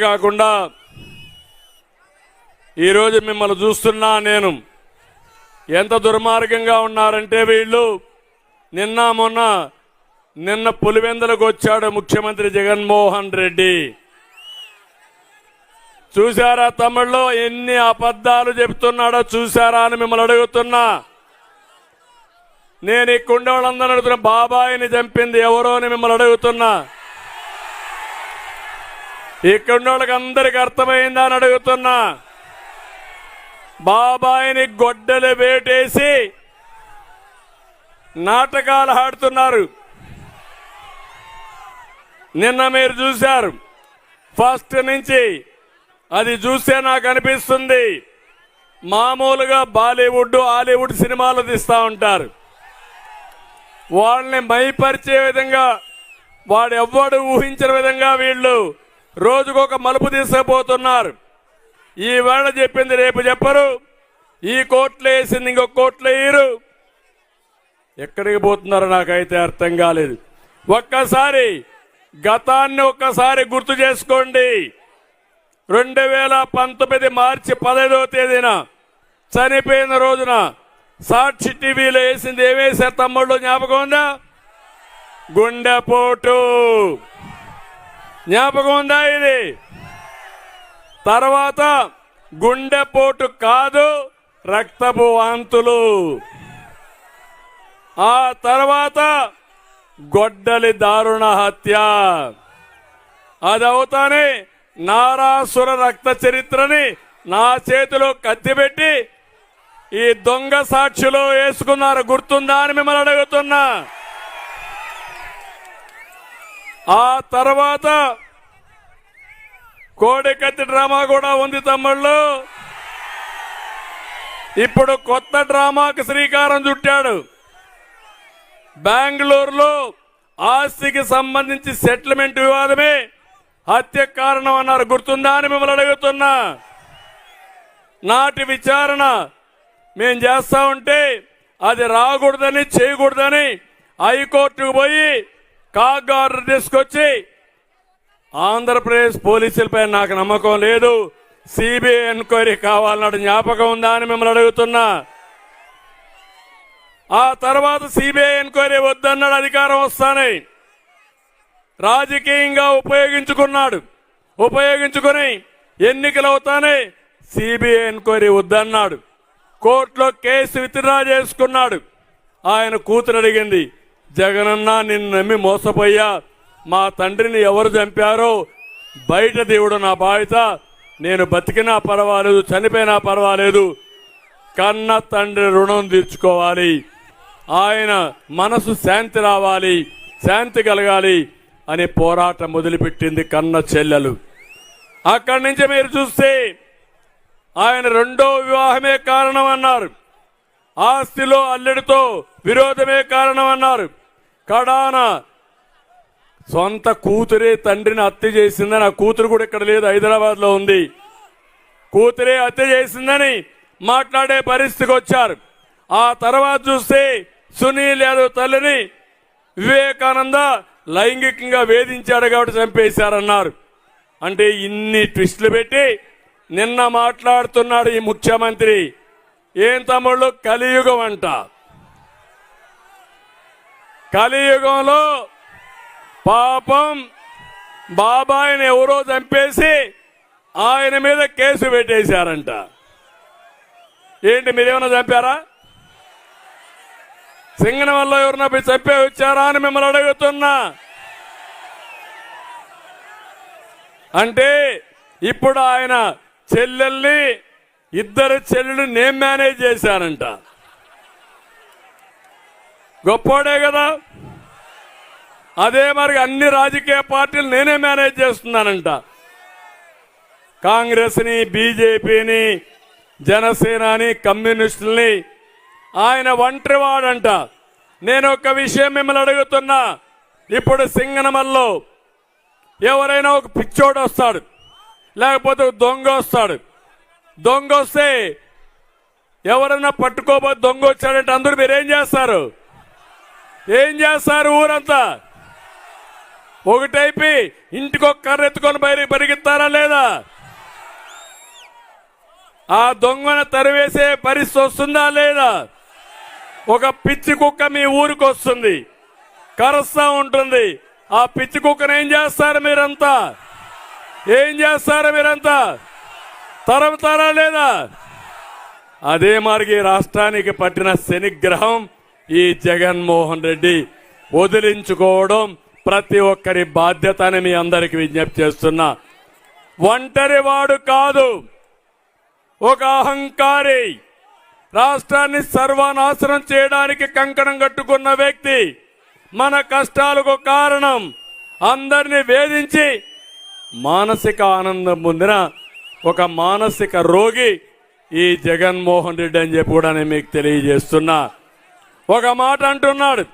కాకుండా ఈరోజు మిమ్మల్ని చూస్తున్నా నేను. ఎంత దుర్మార్గంగా ఉన్నారంటే వీళ్ళు. నిన్న మొన్న నిన్న పులివెందులకు వచ్చాడు ముఖ్యమంత్రి జగన్మోహన్ రెడ్డి. చూశారా తమిళ్ళో ఎన్ని అబద్ధాలు చెప్తున్నాడో చూశారా అని మిమ్మల్ని అడుగుతున్నా. నేను ఇక్కడ వాళ్ళందరూ అడుగుతున్నా బాబాయిని చంపింది ఎవరో అని మిమ్మల్ని అడుగుతున్నా. ఇక్కడ వాళ్ళకి అందరికి అర్థమైందా అని అడుగుతున్నా. బాబాయిని గొడ్డలు వేటేసి నాటకాలు ఆడుతున్నారు. నిన్న మీరు చూశారు. ఫస్ట్ నుంచి అది చూస్తే నాకు అనిపిస్తుంది. మామూలుగా బాలీవుడ్ హాలీవుడ్ సినిమాలు తీస్తూ ఉంటారు. వాళ్ళని మైపరిచే విధంగా వాడు ఎవ్వడు ఊహించిన విధంగా వీళ్ళు రోజుకొక మలుపు తీసుకుపోతున్నారు ఈ వేళ చెప్పింది రేపు చెప్పరు. ఈ కోట్లు వేసింది ఇంకొక కోట్లు వేయరు ఎక్కడికి పోతున్నారో నాకైతే అర్థం కాలేదు. ఒక్కసారి గతాన్ని ఒక్కసారి గుర్తు చేసుకోండి. రెండు వేల పంతొమ్మిది మార్చి పదహైదవ తేదీన చనిపోయిన రోజున సాక్షి టీవీలో వేసింది ఏమేసారు తమ్ముళ్ళు జ్ఞాపకం ఉందా? గుండెపోటు. జ్ఞాపకం ఉందా ఇది? తర్వాత గుండెపోటు కాదు రక్తపు వాంతులు. ఆ తర్వాత గొడ్డలి దారుణ హత్య. అదవుతానే నారాసుర రక్త చరిత్రని నా చేతిలో కత్తిపెట్టి ఈ దొంగ సాక్షిలో వేసుకున్నారు. గుర్తుందా అని మిమ్మల్ని అడుగుతున్నా. ఆ తర్వాత కోడికత్తి డ్రామా కూడా ఉంది తమ్ముళ్ళు. ఇప్పుడు కొత్త డ్రామాకు శ్రీకారం చుట్టాడు. బెంగళూరులో ఆస్తికి సంబంధించి సెటిల్మెంట్ వివాదమే హత్య కారణం అన్నారు. గుర్తుందా అని మిమ్మల్ని అడుగుతున్నా. నాటి విచారణ మేం చేస్తా ఉంటే అది రాకూడదని చేయకూడదని హైకోర్టుకు పోయి కాగ్ తీసుకొచ్చి ఆంధ్రప్రదేశ్ పోలీసులపై నాకు నమ్మకం లేదు. సిబిఐ ఎంక్వైరీ కావాలన్నాడు జ్ఞాపకం ఉందా అని మిమ్మల్ని అడుగుతున్నా. ఆ తర్వాత సిబిఐ ఎంక్వైరీ వద్దన్నాడు అధికారం వస్తానే. రాజకీయంగా ఉపయోగించుకున్నాడు. ఉపయోగించుకుని ఎన్నికలు అవుతానే సిబిఐ ఎంక్వైరీ వద్దన్నాడు. కోర్టులో కేసు విత్డ్రా చేసుకున్నాడు. ఆయన కూతురు అడిగింది జగనన్న నిన్ను నమ్మి మోసపోయా మా తండ్రిని ఎవరు చంపారో బయట దేవుడు నా బాధ్యత. నేను బతికినా పర్వాలేదు చనిపోయినా పర్వాలేదు. కన్న తండ్రి రుణం తీర్చుకోవాలి. ఆయన మనసు శాంతి రావాలి శాంతి కలగాలి అనే పోరాటం మొదలుపెట్టింది కన్న చెల్లెలు. అక్కడి నుంచి మీరు చూస్తే ఆయన రెండో వివాహమే కారణం అన్నారు ఆస్తిలో అల్లెడితో విరోధమే కారణం అన్నారు కడాన సొంత కూతురే తండ్రిని హత్య చేసిందని ఆ కూతురు కూడా ఇక్కడ లేదు హైదరాబాద్లో ఉంది. కూతురే హత్య చేసిందని మాట్లాడే పరిస్థితికి వచ్చారు. ఆ తర్వాత చూస్తే సునీల్ యాదవ్ తల్లిని వివేకానంద లైంగికంగా వేధించాడు కాబట్టి చంపేశారన్నారు. అంటే ఇన్ని ట్విస్టులు పెట్టి నిన్న మాట్లాడుతున్నాడు ఈ ముఖ్యమంత్రి. ఏం తమ్ముళ్ళు? కలియుగం అంట. కలియుగంలో పాపం బాబాయిని ఎవరో చంపేసి ఆయన మీద కేసు పెట్టేశారంట. ఏంటి మీరేమన్నా చంపారా? సింగన వల్ల ఎవరన్నా చెప్పే చంపే వచ్చారా అని మిమ్మల్ని అడుగుతున్నా. అంటే ఇప్పుడు ఆయన చెల్లెల్ని ఇద్దరు చెల్లెలు నేను మేనేజ్ చేశానంట. గొప్పోడే కదా. అదే మరి అన్ని రాజకీయ పార్టీలు నేనే మేనేజ్ చేస్తున్నానంట. కాంగ్రెస్ని బీజేపీని జనసేనని కమ్యూనిస్టుల్ని ఆయన ఒంటరి వాడంట నేను ఒక విషయం మిమ్మల్ని అడుగుతున్నా. ఇప్పుడు సింగనమల్లో ఎవరైనా ఒక పిచ్చోడు వస్తాడు. లేకపోతే ఒక దొంగ వస్తాడు. దొంగ వస్తే ఎవరైనా పట్టుకోబోతే దొంగ వచ్చాడంటే అందరూ మీరేం చేస్తారు? ఏం చేస్తారు ఊరంతా? ఒకటైపి ఇంటికి ఒక కర్ర ఎత్తుకొని బయట పరిగెత్తారా లేదా? ఆ దొంగను తరివేసే పరిస్థితి వస్తుందా లేదా? ఒక పిచ్చి కుక్క మీ ఊరికి వస్తుంది. కరుస్తా ఉంటుంది. ఆ పిచ్చి కుక్కను ఏం చేస్తారు మీరంతా? ఏం చేస్తారు మీరంతా? తరముతారా లేదా? అదే మార్గి రాష్ట్రానికి పట్టిన శనిగ్రహం ఈ జగన్మోహన్ రెడ్డి వదిలించుకోవడం ప్రతి ఒక్కరి బాధ్యత అని మీ అందరికి విజ్ఞప్తి చేస్తున్నా. ఒంటరి వాడు కాదు. ఒక అహంకారి. రాష్ట్రాన్ని సర్వనాశనం చేయడానికి కంకణం కట్టుకున్న వ్యక్తి. మన కష్టాలకు కారణం. అందరిని వేధించి మానసిక ఆనందం పొందిన ఒక మానసిక రోగి ఈ జగన్మోహన్ రెడ్డి అని చెప్పి కూడా నేను మీకు తెలియజేస్తున్నా. ఒక మాట అంటున్నాడు.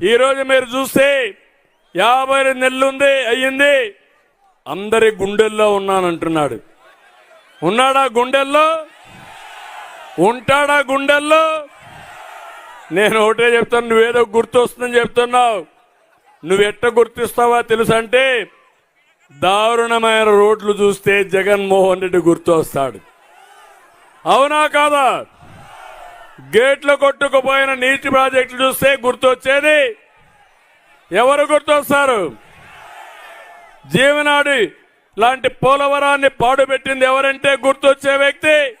ఈరోజు మీరు చూస్తే యాభై ఐదు నెలలుంది అయ్యింది. అందరి గుండెల్లో ఉన్నానంటున్నాడు. ఉన్నాడా గుండెల్లో? ఉంటాడా గుండెల్లో? నేను ఒకటే చెప్తాను నువ్వేదో గుర్తు వస్తుందని చెప్తున్నావు. నువ్వు ఎట్ట గుర్తిస్తావా తెలుసు అంటే దారుణమైన రోడ్లు చూస్తే జగన్మోహన్ రెడ్డి గుర్తు వస్తాడు అవునా కాదా? గేట్లు కొట్టుకుపోయిన నీటి ప్రాజెక్టులు చూస్తే గుర్తొచ్చేది. ఎవరు గుర్తొస్తారు? జీవనాడి లాంటి పోలవరాన్ని పాడుపెట్టింది ఎవరంటే గుర్తొచ్చే వ్యక్తి.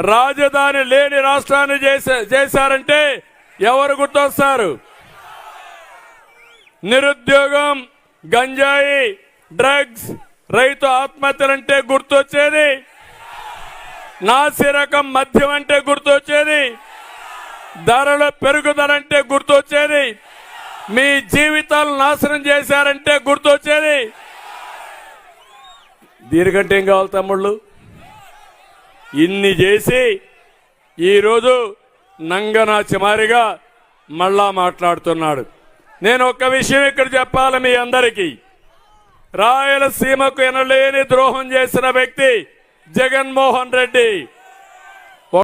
రాజధాని లేని రాష్ట్రాన్ని చేసే చేశారంటే ఎవరు గుర్తొస్తారు? నిరుద్యోగం గంజాయి డ్రగ్స్ రైతు ఆత్మహత్యలంటే గుర్తొచ్చేది. నాసి రకం మద్యం అంటే గుర్తొచ్చేది. ధరల పెరుగుదల అంటే గుర్తొచ్చేది. మీ జీవితాలు నాశనం చేశారంటే గుర్తొచ్చేది. దీనికంటే ఏం కావాలి తమ్ముళ్ళు? ఇన్ని చేసి ఈరోజు నంగనా చిమారిగా మళ్ళా మాట్లాడుతున్నాడు. నేను ఒక్క విషయం ఇక్కడ చెప్పాలి మీ అందరికీ. రాయలసీమకు ఎనలేని ద్రోహం చేసిన వ్యక్తి జగన్మోహన్ రెడ్డి.